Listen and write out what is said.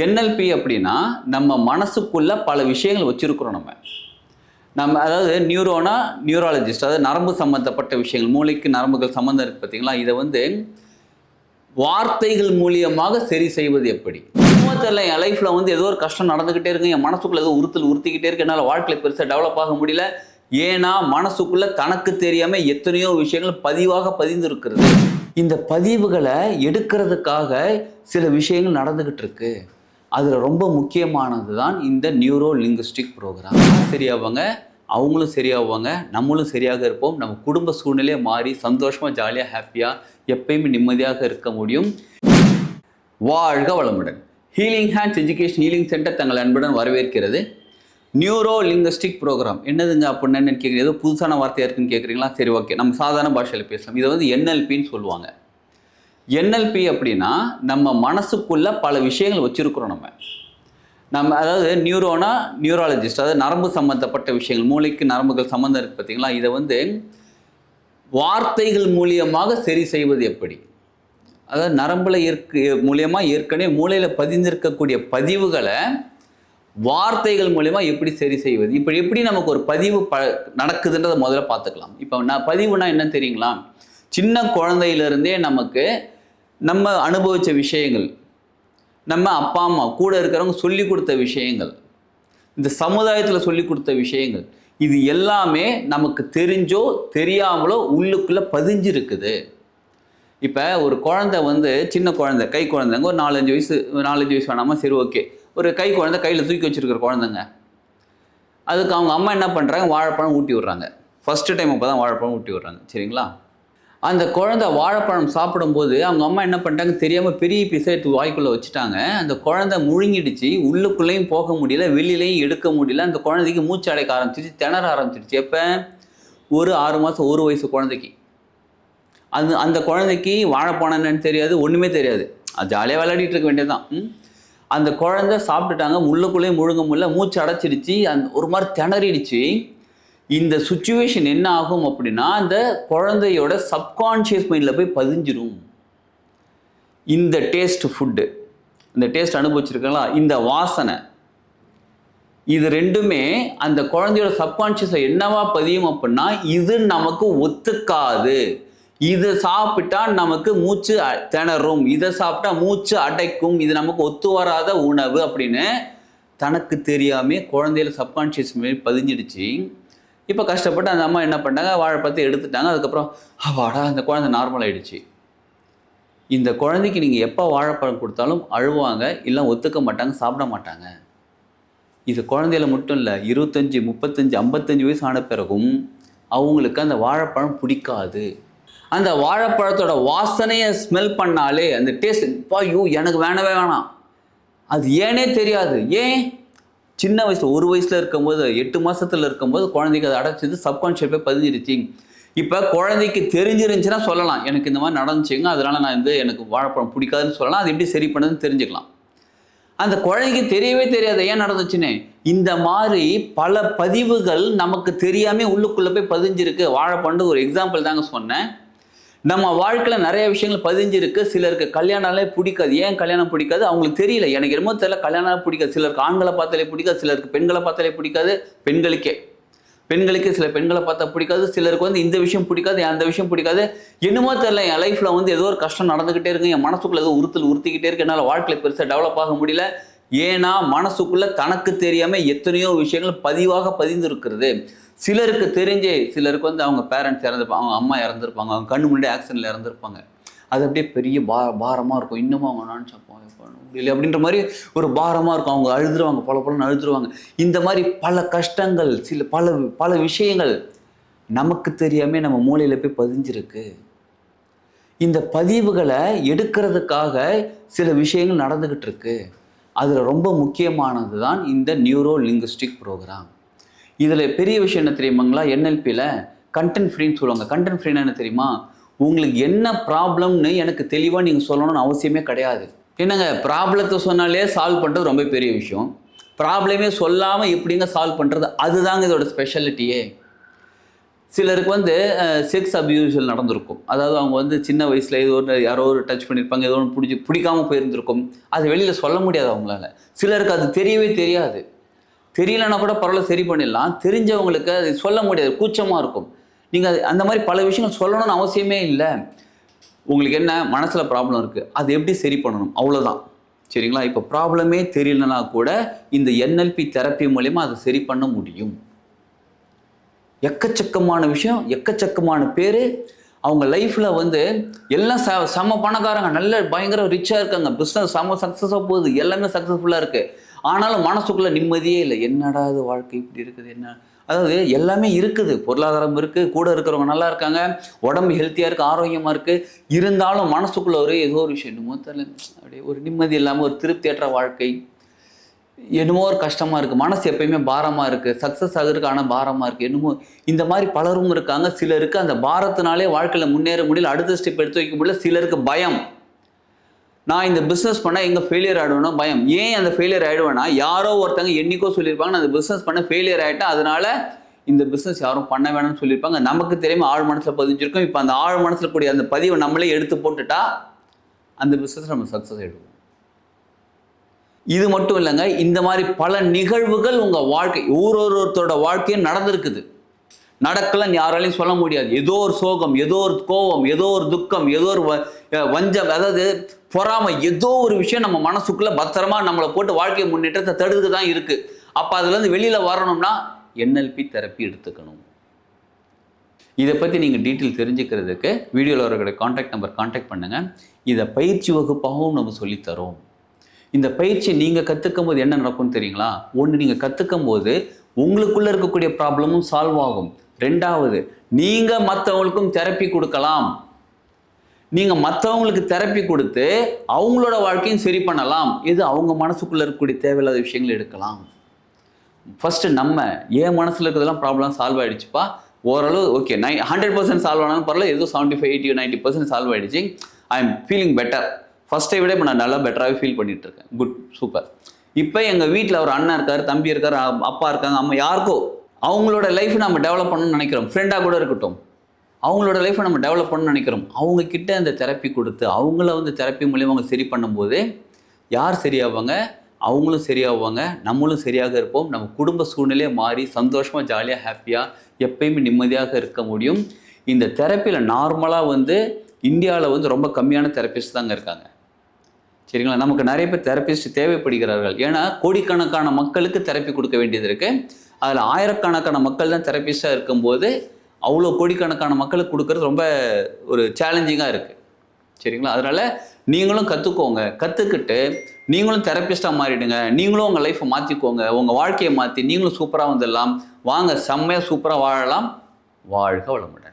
NLP அப்படின்னா நம்ம மனசுக்குள்ள பல விஷயங்கள் வச்சிருக்கிறோம் நம்ம. நம்ம அதாவது நியூரோனா நியூராலஜிஸ்ட் அதாவது நரம்பு சம்மந்தப்பட்ட விஷயங்கள் மூளைக்கு நரம்புகள் சம்மந்தம் இருக்குது பார்த்தீங்களா? இதை வந்து வார்த்தைகள் மூலியமாக சரி செய்வது எப்படி? சும்மா தெரியல என் லைஃப்பில் வந்து ஏதோ ஒரு கஷ்டம் நடந்துக்கிட்டே இருக்கு என் மனசுக்குள்ள ஏதோ உறுத்தல் உறுத்திக்கிட்டே இருக்கு என்னால் வாழ்க்கையில் பெருசாக டெவலப் ஆக முடியல. ஏன்னா மனசுக்குள்ள தனக்கு தெரியாமல் எத்தனையோ விஷயங்கள் பதிவாக பதிந்து இருக்கிறது இந்த பதிவுகளை எடுக்கிறதுக்காக சில விஷயங்கள் நடந்துக்கிட்டு இருக்கு. அதில் ரொம்ப முக்கியமானது தான் இந்த நியூரோ லிங்குஸ்டிக் ப்ரோக்ராம் சரியாவாங்க? அவங்களும் சரியாகுவாங்க நம்மளும் சரியாக இருப்போம். நம்ம குடும்ப சூழ்நிலையை மாறி சந்தோஷமாக ஜாலியாக ஹாப்பியாக எப்பயுமே நிம்மதியாக இருக்க முடியும். வாழ்க வளமுடன். Healing hands education healing centre தங்கள் அன்புடன் வரவேற்கிறது. நியூரோ லிங்குஸ்டிக் ப்ரோக்ராம் என்னதுங்க அப்படின்னு கேட்குறீங்க ஏதோ புதுசான வார்த்தையாக இருக்குன்னு கேட்குறீங்களா சரி ஓகே நம்ம சாதாரண பாஷையில் பேசலாம். இதை வந்து என்எல்பின்னு சொல்லுவாங்க. என்எல்பி அப்படின்னா நம்ம மனசுக்குள்ளே பல விஷயங்கள் வச்சுருக்குறோம் நம்ம. நம்ம அதாவது நியூரோனா நியூராலஜிஸ்ட் அதாவது நரம்பு சம்மந்தப்பட்ட விஷயங்கள் மூளைக்கு நரம்புகள் சம்மந்தம் இருக்குது பார்த்தீங்களா? இதை வந்து வார்த்தைகள் மூலியமாக சரி செய்வது எப்படி? அதாவது நரம்பில் இருக்க மூலியமாக ஏற்கனவே மூளையில் பதிந்திருக்கக்கூடிய பதிவுகளை வார்த்தைகள் மூலியமாக எப்படி சரி செய்வது? இப்போ எப்படி நமக்கு ஒரு பதிவு ப நடக்குதுன்றதை முதல்ல பார்த்துக்கலாம். இப்போ நான் பதிவுனா என்ன தெரியுங்களா? சின்ன குழந்தையிலிருந்தே நமக்கு நம்ம அனுபவித்த விஷயங்கள் நம்ம அப்பா அம்மா கூட இருக்கிறவங்க சொல்லி கொடுத்த விஷயங்கள் இந்த சமுதாயத்தில் சொல்லி கொடுத்த விஷயங்கள் இது எல்லாமே நமக்கு தெரிஞ்சோ தெரியாமலோ உள்ளுக்குள்ளே பதிஞ்சிருக்குது. இப்போ ஒரு குழந்தை வந்து சின்ன குழந்தை கை குழந்தைங்க ஒரு நாலஞ்சு வயசு நாலஞ்சு வயசு வேணாமல் சரி ஓகே. ஒரு கை குழந்தை கையில் தூக்கி வச்சுருக்கிற குழந்தைங்க அதுக்கு அவங்க அம்மா என்ன பண்ணுறாங்க வாழைப்பழம் ஊட்டி விடுறாங்க. ஃபஸ்ட்டு டைம் அப்போ தான் வாழைப்பழம் ஊட்டி விடுறாங்க. சரிங்களா? அந்த குழந்தை வாழைப்பழம் சாப்பிடும்போது அவங்க அம்மா என்ன பண்ணிட்டாங்க தெரியாமல் பெரிய பீஸை எடுத்து வாய்க்குள்ளே வச்சுட்டாங்க. அந்த குழந்தை முழுங்கிடுச்சு உள்ளுக்குள்ளேயும் போக முடியல வெளியிலையும் எடுக்க முடியல. அந்த குழந்தைக்கு மூச்சு அடைக்க ஆரம்பிச்சிருச்சு திணற ஆரம்பிச்சிருச்சு. எப்போ? ஒரு ஆறு மாதம் ஒரு வயசு குழந்தைக்கு. அது அந்த குழந்தைக்கு வாழைப்பழம் என்னன்னு தெரியாது ஒன்றுமே தெரியாது. அது ஜாலியாக விளையாடிட்டு இருக்க வேண்டியதுதான். அந்த குழந்தை சாப்பிட்டுட்டாங்க உள்ளுக்குள்ளேயும் முழுங்க முடியல மூச்சு அடைச்சிடுச்சு அந்த ஒரு மாதிரி திணறிடுச்சு. இந்த சுச்சுவேஷன் என்ன ஆகும் அப்படின்னா அந்த குழந்தையோட சப்கான்ஷியஸ் மைண்டில் போய் பதிஞ்சிரும். இந்த டேஸ்ட் ஃபுட்டு இந்த டேஸ்ட் அனுபவிச்சிருக்கீங்களா? இந்த வாசனை. இது ரெண்டுமே அந்த குழந்தையோட சப்கான்ஷியஸில் என்னவா பதியும் அப்படின்னா இது நமக்கு ஒத்துக்காது. இது சாப்பிட்டா நமக்கு மூச்சு திணறும். இதை சாப்பிட்டா மூச்சு அடைக்கும். இது நமக்கு ஒத்து வராத உணவு அப்படின்னு தனக்கு தெரியாமல் குழந்தையில சப்கான்ஷியஸ் மாரி பதிஞ்சிடுச்சு. இப்போ கஷ்டப்பட்டு அந்த அம்மா என்ன பண்ணாங்க வாழைப்பழத்தை எடுத்துட்டாங்க. அதுக்கப்புறம் அவாடா அந்த குழந்தை நார்மல் ஆயிடுச்சு. இந்த குழந்தைக்கு நீங்கள் எப்போ வாழைப்பழம் கொடுத்தாலும் அழுவாங்க இல்லை ஒத்துக்க மாட்டாங்க சாப்பிட மாட்டாங்க. இது குழந்தையில மட்டும் இல்லை இருபத்தஞ்சி முப்பத்தஞ்சு ஐம்பத்தஞ்சு வயசு ஆன பிறகும் அவங்களுக்கு அந்த வாழைப்பழம் பிடிக்காது. அந்த வாழைப்பழத்தோட வாசனையை ஸ்மெல் பண்ணாலே அந்த டேஸ்ட் ஐயோ எனக்கு வேணவே வேணாம். அது ஏனே தெரியாது. ஏன்? சின்ன வயசில் ஒரு வயசில் இருக்கும்போது எட்டு மாதத்தில் இருக்கும்போது குழந்தைக்கு அதை அடைச்சது சப்கான்ஷியஸ் போய் பதிஞ்சிருச்சு. இப்போ குழந்தைக்கு தெரிஞ்சிருந்துச்சுன்னா சொல்லலாம். எனக்கு இந்த மாதிரி நடந்துச்சுங்க அதனால் நான் வந்து எனக்கு வாழைப்பழம் பிடிக்காதுன்னு சொல்லலாம். அது எப்படி சரி பண்ணுதுன்னு தெரிஞ்சுக்கலாம். அந்த குழந்தைக்கு தெரியவே தெரியாது ஏன் நடந்துச்சுன்னு? இந்த மாதிரி பல பதிவுகள் நமக்கு தெரியாமல் உள்ளுக்குள்ளே போய் பதிஞ்சிருக்கு. வாழைப்பண்டு ஒரு எக்ஸாம்பிள் தாங்க சொன்னேன். நம்ம வாழ்க்கையில் நிறைய விஷயங்கள் பதிஞ்சிருக்கு. சிலருக்கு கல்யாணம்லே பிடிக்காது. ஏன் கல்யாணம் பிடிக்காது? அவங்களுக்கு தெரியல. எனக்கு என்னமோ தெரியல. கல்யாணம் பிடிக்காது. சிலருக்கு ஆண்களை பார்த்தாலே பிடிக்காது. சிலருக்கு பெண்களை பார்த்தாலே பிடிக்காது. பெண்களுக்கே. பெண்களுக்கு சில பெண்களை பார்த்தா பிடிக்காது. சிலருக்கு வந்து இந்த விஷயம் பிடிக்காது அந்த விஷயம் பிடிக்காது? என்னமோ தெரில என் லைஃப்பில் வந்து ஏதோ ஒரு கஷ்டம் நடந்துக்கிட்டே இருக்கு. என் மனசுக்குள்ள ஏதோ உறுத்தல் உறுத்திக்கிட்டே இருக்கு. என்னால் வாழ்க்கையில் பெருசாக டெவலப் ஆக முடியல. ஏன்னா மனசுக்குள்ள தனக்கு தெரியாம எத்தனையோ விஷயங்கள் பதிவாக பதிந்திருக்கிறது. சிலருக்கு தெரிஞ்சே சிலருக்கு வந்து அவங்க பேரண்ட்ஸ் இறந்துருப்பாங்க அவங்க அம்மா இறந்துருப்பாங்க அவங்க கண்ணு முன்னாடி ஆக்சிடென்ட்ல இறந்துருப்பாங்க. அது அப்படியே பெரிய பா பாரமாக இருக்கும். இன்னமும் அவங்க நினச்சப்போம் முடியல. அப்படின்ற மாதிரி ஒரு பாரமாக இருக்கும். அவங்க அழுதுருவாங்க பல பலன்னு அழுதுருவாங்க. இந்த மாதிரி பல கஷ்டங்கள் சில பல பல விஷயங்கள் நமக்கு தெரியாமல் நம்ம மூளையில் போய் பதிஞ்சிருக்கு. இந்த பதிவுகளை எடுக்கிறதுக்காக சில விஷயங்கள் நடந்துக்கிட்டு இருக்குது அதில் ரொம்ப முக்கியமானது தான் இந்த நியூரோ லிங்குஸ்டிக் ப்ரோக்ராம் இதில் பெரிய விஷயம் என்ன தெரியுமாங்களா? என்எல்பியில் கண்டென்ட் ஃப்ரீன்னு சொல்லுவாங்க. கண்டென்ட் ஃப்ரீனா என்ன தெரியுமா? உங்களுக்கு என்ன ப்ராப்ளம்னு எனக்கு தெளிவாக நீங்கள் சொல்லணும்னு அவசியமே கிடையாது. என்னங்க? ப்ராப்ளத்தை சொன்னாலே சால்வ் பண்ணுறது ரொம்ப பெரிய விஷயம். ப்ராப்ளமே சொல்லாமல் எப்படிங்க சால்வ் பண்ணுறது அதுதாங்க இதோட ஸ்பெஷாலிட்டியே சிலருக்கு வந்து செக்ஸ் அபியூசல் நடந்திருக்கும். அதாவது அவங்க வந்து சின்ன வயசில் ஏதோ ஒன்று யாரோ ஒரு டச் பண்ணியிருப்பாங்க ஏதோ ஒன்று பிடிச்சி பிடிக்காம போயிருந்திருக்கும். அது வெளியில் சொல்ல முடியாது அவங்களால. சிலருக்கு அது தெரியவே தெரியாது. தெரியலன்னா கூட பரவாயில்ல சரி பண்ணிடலாம். தெரிஞ்சவங்களுக்கு அது சொல்ல முடியாது கூச்சமாக இருக்கும். நீங்கள் அது அந்த மாதிரி பல விஷயங்கள் சொல்லணும்னு அவசியமே இல்லை. உங்களுக்கு என்ன மனசில் ப்ராப்ளம் இருக்குது அது எப்படி சரி பண்ணணும்? அவ்வளோதான் சரிங்களா? இப்போ ப்ராப்ளமே தெரியலனா கூட இந்த என்எல்பி தெரப்பி மூலயமா அதை சரி பண்ண முடியும். எக்கச்சக்கமான விஷயம் எக்கச்சக்கமான பேர். அவங்க லைஃப்பில் வந்து எல்லாம் ச செம பணக்காரங்க நல்ல பயங்கர ரிச்சாக இருக்காங்க. பிஸ்னஸ் செம சக்ஸஸாக போகுது. எல்லாமே சக்ஸஸ்ஃபுல்லாக இருக்குது ஆனாலும் மனசுக்குள்ளே நிம்மதியே இல்லை. என்னடா இது வாழ்க்கை இப்படி இருக்குது? என்ன? அதாவது எல்லாமே இருக்குது. பொருளாதாரம் இருக்குது கூட இருக்கிறவங்க நல்லா இருக்காங்க. உடம்பு ஹெல்த்தியாக இருக்குது ஆரோக்கியமாக இருக்குது இருந்தாலும் மனசுக்குள்ளே ஒரு ஏதோ ஒரு விஷயம். என்னமோ தெரியல. அப்படியே ஒரு நிம்மதி இல்லாமல் ஒரு திருப்தியற்ற வாழ்க்கை. என்னமோ ஒரு கஷ்டமாக இருக்குது மனசு எப்பயுமே பாரமாக இருக்குது சக்ஸஸ் ஆகிறதுக்கான பாரமாக இருக்குது என்னமோ இந்த மாதிரி பலரும் இருக்காங்க. சிலருக்கு அந்த பாரத்தினாலே வாழ்க்கையில் முன்னேற முடியல. அடுத்த ஸ்டெப் எடுத்து வைக்க முடியல. சிலருக்கு பயம். நான் இந்த பிஸ்னஸ் பண்ணால் எங்கே ஃபெயிலியர் ஆகிடுவேனோ பயம். ஏன் அந்த ஃபெயிலியர் ஆகிடுவேன்னா யாரோ ஒருத்தங்க என்னைக்கோ சொல்லியிருப்பாங்க நான் அந்த பிஸ்னஸ் பண்ண ஃபெயிலியர் ஆகிட்டேன் அதனால இந்த பிஸ்னஸ் யாரும் பண்ண வேணாம்னு சொல்லியிருப்பாங்க. நமக்கு தெரியாம ஆழ் மனசில் பதிஞ்சிருக்கோம். இப்போ அந்த ஆழ் மனசில் கூடிய அந்த பதிவை நம்மளே எடுத்து போட்டுட்டா அந்த பிஸ்னஸ் நம்ம சக்ஸஸ் ஆகிடுவோம் இது மட்டும் இல்லைங்க இந்த மாதிரி பல நிகழ்வுகள் உங்கள் வாழ்க்கை ஒரு ஒருத்தரோட வாழ்க்கையும் நடந்திருக்குது. நடக்கலன்னு யாராலையும் சொல்ல முடியாது. ஏதோ ஒரு சோகம் ஏதோ ஒரு கோபம் ஏதோ ஒரு துக்கம் ஏதோ ஒரு வ- வஞ்சம் அதாவது பொறாமை ஏதோ ஒரு விஷயம் நம்ம மனசுக்குள்ள பத்திரமா நம்மளை போட்டு வாழ்க்கை முன்னேற்றத்தை தடுத்து தான் இருக்கு. அப்போ அதுலேருந்து வெளியில் வரணும்னா என்எல்பி தெரப்பி எடுத்துக்கணும். இதை பற்றி நீங்கள் டீட்டெயில் தெரிஞ்சுக்கிறதுக்கு வீடியோவில் அவர்களுடைய காண்டாக்ட் நம்பர் காண்டாக்ட் பண்ணுங்கள் இதை பயிற்சி வகுப்பாகவும் நம்ம சொல்லித்தரோம் இந்த பயிற்சி நீங்கள் கற்றுக்கும் போது என்ன நடக்கும்னு தெரியுங்களா? ஒன்று நீங்கள் கற்றுக்கும் போது உங்களுக்குள்ளே இருக்கக்கூடிய ப்ராப்ளமும் சால்வ் ஆகும். ரெண்டாவது நீங்கள் மற்றவங்களுக்கும் தெரப்பி கொடுக்கலாம். நீங்கள் மற்றவங்களுக்கு தெரப்பி கொடுத்து அவங்களோட வாழ்க்கையும் சரி பண்ணலாம். இது அவங்க மனசுக்குள்ளே இருக்கக்கூடிய தேவையில்லாத விஷயங்களை எடுக்கலாம். ஃபஸ்ட்டு நம்ம என் மனசில் இருக்கிறதெல்லாம் ப்ராப்ளம் சால்வ் ஆகிடுச்சுப்பா ஓரளவு ஓகே நை ஹண்ட்ரட் பர்சன்ட் சால்வ் ஆனாலும் பரவாயில்ல. ஏதோ seventy five eighty ninety percent solve ஆகிடுச்சு ஐ எம் ஃபீலிங் பெட்டர் ஃபஸ்ட்டை விட இப்போ நான் நல்லா பெட்டராகவே ஃபீல் பண்ணிட்டு இருக்கேன் குட் சூப்பர் இப்போ எங்கள் வீட்டில் ஒரு அண்ணன் இருக்கார் தம்பி இருக்கார் அப்பா இருக்காங்க அம்மா யாருக்கோ அவங்களோட லைஃப் நம்ம டெவலப் பண்ணணும்னு நினைக்கிறோம். ஃப்ரெண்டாக கூட இருக்கட்டும். அவங்களோட லைஃப்பை நம்ம டெவலப் பண்ணணும்னு நினைக்கிறோம். அவங்க கிட்ட அந்த தெரப்பி கொடுத்து அவங்கள வந்து தெரப்பி மூலியமாக அவங்க சரி பண்ணும்போது யார் சரியாவாங்க? அவங்களும் சரியாகுவாங்க நம்மளும் சரியாக இருப்போம். நம்ம குடும்ப சூழ்நிலையை மாறி சந்தோஷமாக ஜாலியாக ஹாப்பியாக எப்பயுமே நிம்மதியாக இருக்க முடியும். இந்த தெரப்பியில் நார்மலாக வந்து இந்தியாவில் வந்து ரொம்ப கம்மியான தெரப்பிஸ்ட் தாங்க இருக்காங்க. சரிங்களா? நமக்கு நிறைய பேர் தெரப்பிஸ்ட் தேவைப்படுகிறார்கள். ஏன்னா கோடிக்கணக்கான மக்களுக்கு தெரப்பி கொடுக்க வேண்டியது இருக்குது அதில் ஆயிரக்கணக்கான மக்கள் தான் தெரப்பிஸ்டாக இருக்கும்போது அவ்வளோ கோடிக்கணக்கான மக்களுக்கு கொடுக்கறது ரொம்ப ஒரு சேலஞ்சிங்காக இருக்குது சரிங்களா? அதனால் நீங்களும் கற்றுக்கோங்க கற்றுக்கிட்டு நீங்களும் தெரப்பிஸ்ட்டாக மாறிடுங்க. நீங்களும் உங்கள் லைஃப்பை மாற்றிக்கோங்க உங்கள் வாழ்க்கையை மாற்றி நீங்களும் சூப்பராக வந்துடலாம். வாங்க செம்மையாக சூப்பராக வாழலாம். வாழ்க வளமுடன்.